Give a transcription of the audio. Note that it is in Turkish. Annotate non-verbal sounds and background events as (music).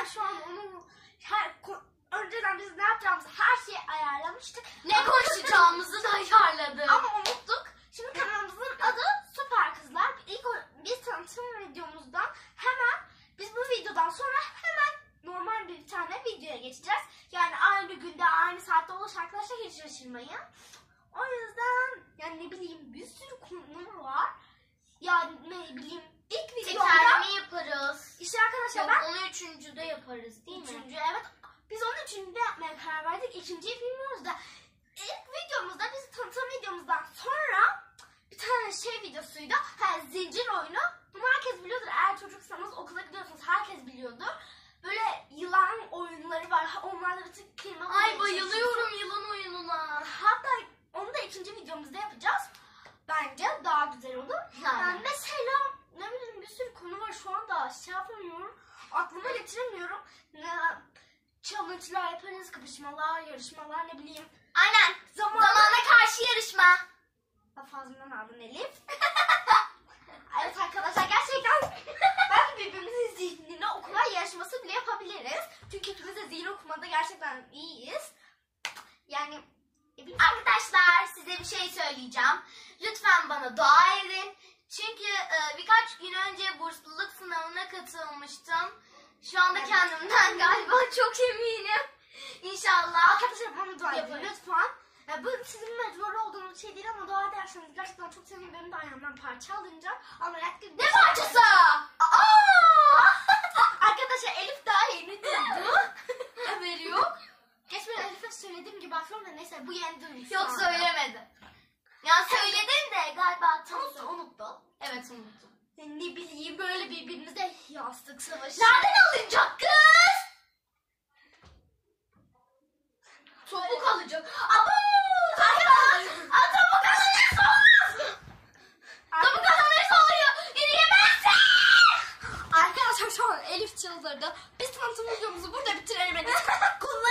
Yani şu an onu her, önceden biz ne yapacağımızı her şeyi ayarlamıştık. Ne konuşacağımızı da ayarladık. Ama unuttuk. Şimdi kanalımızın adı Süper Kızlar. İlk biz tanıtım videomuzdan hemen biz bu videodan sonra hemen normal bir tane videoya geçeceğiz. Yani aynı günde aynı saatte olur arkadaşlar hiç şaşırmayın. O yüzden yani ne bileyim bir sürü konu var. Yani ne bileyim ilk videoda Tekerleme yaparız. işte arkadaşlar Yok ben onu üçüncüde yaparız değil mi? Üçüncü evet. Biz onu üçüncüde yapmaya karar verdik. İkinciyi bilmiyoruz da. İlk videomuzda biz tanıtım videomuzdan sonra bir tane şey videosuydu. Ha, zincir oyunu. Bunu herkes biliyordur. Eğer çocuksanız okula gidiyorsanız herkes biliyordur. Böyle yılan oyunları var. Onlarla bir tık kelime Ay bayılıyorum yılan oyununa. Hatta onu da ikinci videomuzda yapacağız. Bence daha güzel olur. Yani. Yani mesela ne bileyim bir sürü konu var şu anda şey yapamıyorum. Aklıma getiremiyorum. Ne, challenge'lar yaparız, kapışmalar, yarışmalar ne bileyim. Aynen. Zaman- Zamana karşı yarışma. Fazladan aldın Elif. (laughs) evet arkadaşlar gerçekten (laughs) ben birbirimizin zihnini okuma yarışması bile yapabiliriz. Çünkü ikimiz de zihin okumada gerçekten iyiyiz. Yani e. Arkadaşlar size bir şey söyleyeceğim. Lütfen bana dua edin. Çünkü e, birkaç gün önce bursluluk sınavına katılmıştım. Şu anda Evet. kendimden (laughs) galiba çok eminim. İnşallah. Arkadaşlar bana dua edin lütfen. Ya bu sizin mecbur olduğunuz şey değil ama dua ederseniz gerçekten çok sevinirim. Benim de ayağımdan parça alınca ameliyat gibi. Ne parçası? Aa! (laughs) Arkadaşlar Elif daha yeni duydu. (laughs) Haberi yok. Geçmeden Elif'e söylediğim gibi aslında da neyse bu yeni duymuş. Yok söylemedim. Ya söyledin de galiba tam Unuttu, unuttu. Evet unuttum. Ne bileyim böyle birbirimize yastık savaşı. Nereden alınacak kız? Topuk alacak. Abo! Arkadaşlar! Aa, Topuk alınırsa olmaz. Topuk alınırsa oluyor. Yürüyemezsin. Arkadaşlar şu an Elif çıldırdı. Biz tanıtım videomuzu burada bitiremedik. (laughs) Konuları